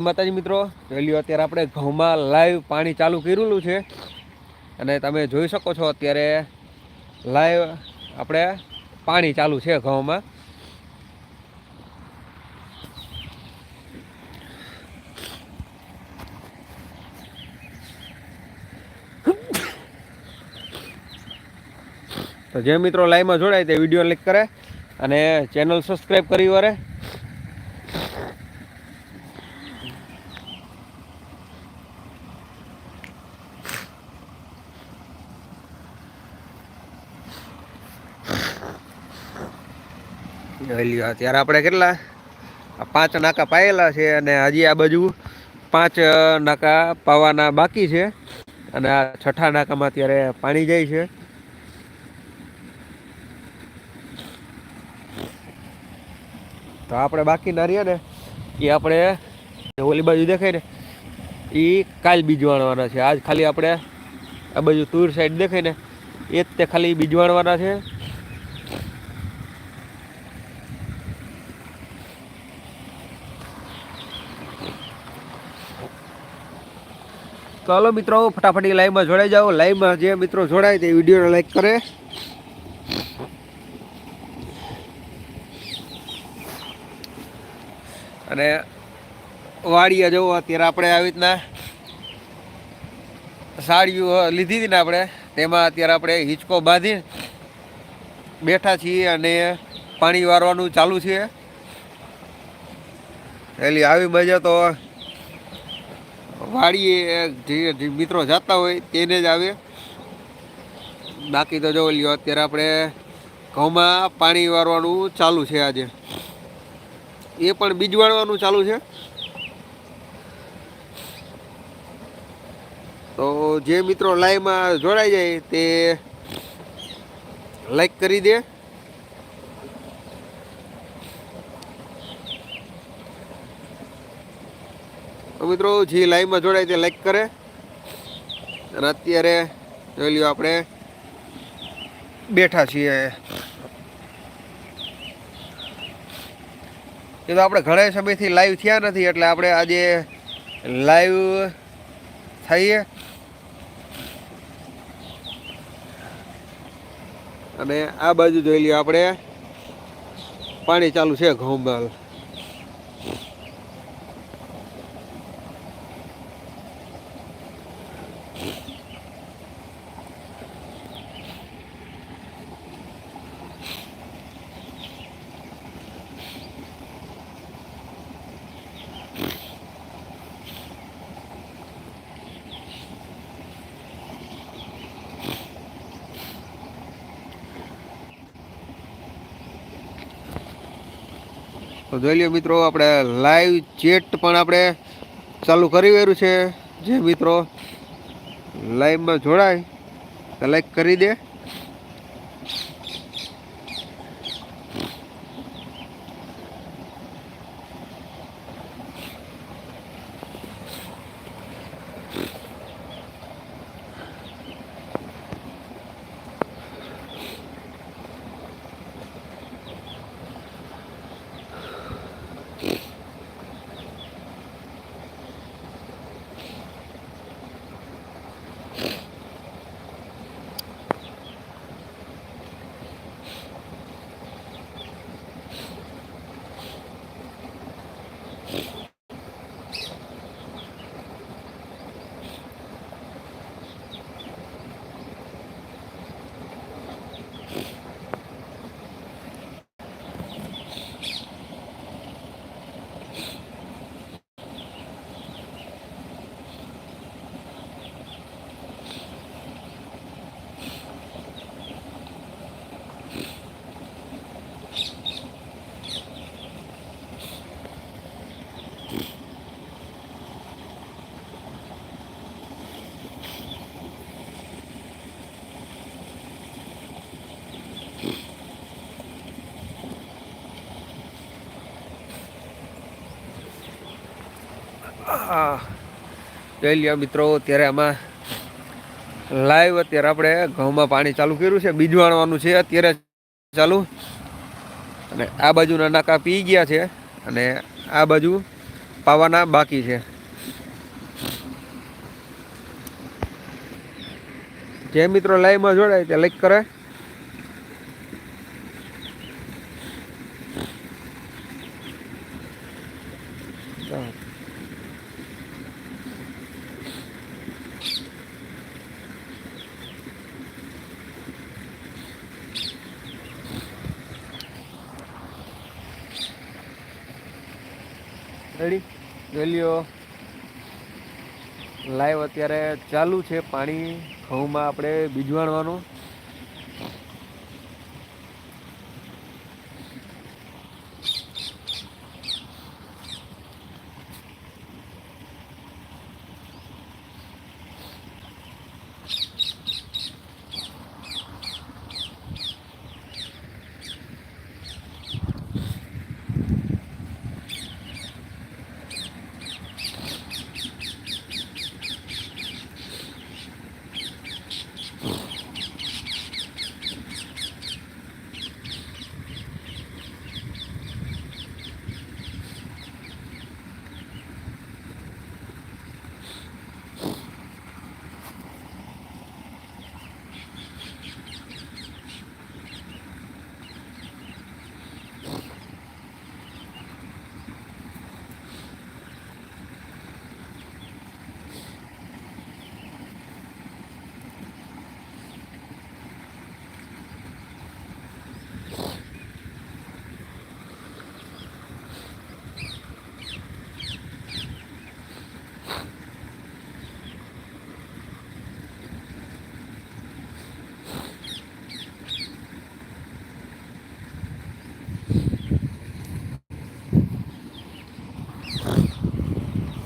માતાજી મિત્રો જોઈ અત્યારે આપણે ઘઉંમાં લાઈવ પાણી ચાલુ કરેલું છે. અને તમે જોઈ શકો છો અત્યારે લાઈવ આપણે પાણી ચાલુ છે ઘઉંમાં. તો જે મિત્રો લાઈવમાં જોડાય તે વીડિયો લાઈક કરે અને ચેનલ સબસ્ક્રાઈબ કરી વરે અત્યારે આપણે કેટલા? પાંચ નાકા પાયેલા છે અને હજી આ બાજુ પાંચ નાકા પાવાના બાકી છે. અને આ છઠ્ઠા નાકામાં અત્યારે પાણી જાય છે. તો આપણે બાકીના રહીએ ને, એ આપણે ઓલી બાજુ દેખાય ને, એ કાલ બીજવાણવાના છે. આજ ખાલી આપણે આ બાજુ તુર સાઈડ દેખાય ને, એ જ તે ખાલી બીજવાણવાના છે. હાલો મિત્રો, ફટાફટ લાઈવમાં જોડાઈ જાઓ. લાઈવમાં જે મિત્રો જોડાય તે વિડીયોને લાઈક કરે. અને વાડીએ જવું અત્યારે આપણે આવી રીતના સાડીઓ લીધી હતી ને આપણે, તેમાં અત્યારે આપણે હિંચકો બાંધી બેઠા છીએ અને પાણી વારવાનું ચાલુ છે. એટલે આવી મજા તો વાડીએ જે મિત્રો જતા હોય તેને જ આવે. બાકી તો જો લ્યો, અત્યારે આપણે ઘઉંમાં પાણી વારવાનું ચાલુ છે આજે. એ પણ બીજ વાળવાનું ચાલુ છે. તો જે મિત્રો લાઈવમાં જોડાઈ જાય તે લાઈક કરી દે. મિત્રો, જે લાઈવમાં જોડાય તે લાઈક કરે. અને અત્યારે જોઈ લ્યો આપણે બેઠા છીએ. એ તો આપણે ઘણા સમયથી લાઈવ થયા નથી, એટલે આપણે આજે લાઈવ થઈએ. અને આ બાજુ જોઈ લ્યો આપણે. પાણી ચાલુ છે ઘઉંમાં તો જોઈ લો મિત્રો, આપણે લાઈવ ચેટ પણ આપણે ચાલુ કરી રહ્યું છે. જે મિત્રો લાઈવમાં જોડાય, તો લાઈક કરી દે. આ જોઈ લ્યો મિત્રો, અત્યારે આમાં લાઈવ અત્યારે આપણે ઘઉંમાં પાણી ચાલુ કર્યું છે, બીજ વાળવાનું છે અત્યારે ચાલુ. અને આ બાજુના નાકા પી ગયા છે અને આ બાજુ પાવાના બાકી છે. જે મિત્રો લાઈવમાં જોડાય તે લાઈક કરે. રેડી? જોઈ લાઈવ અત્યારે ચાલુ છે પાણી ઘઉંમાં આપણે બીજવાણવાનું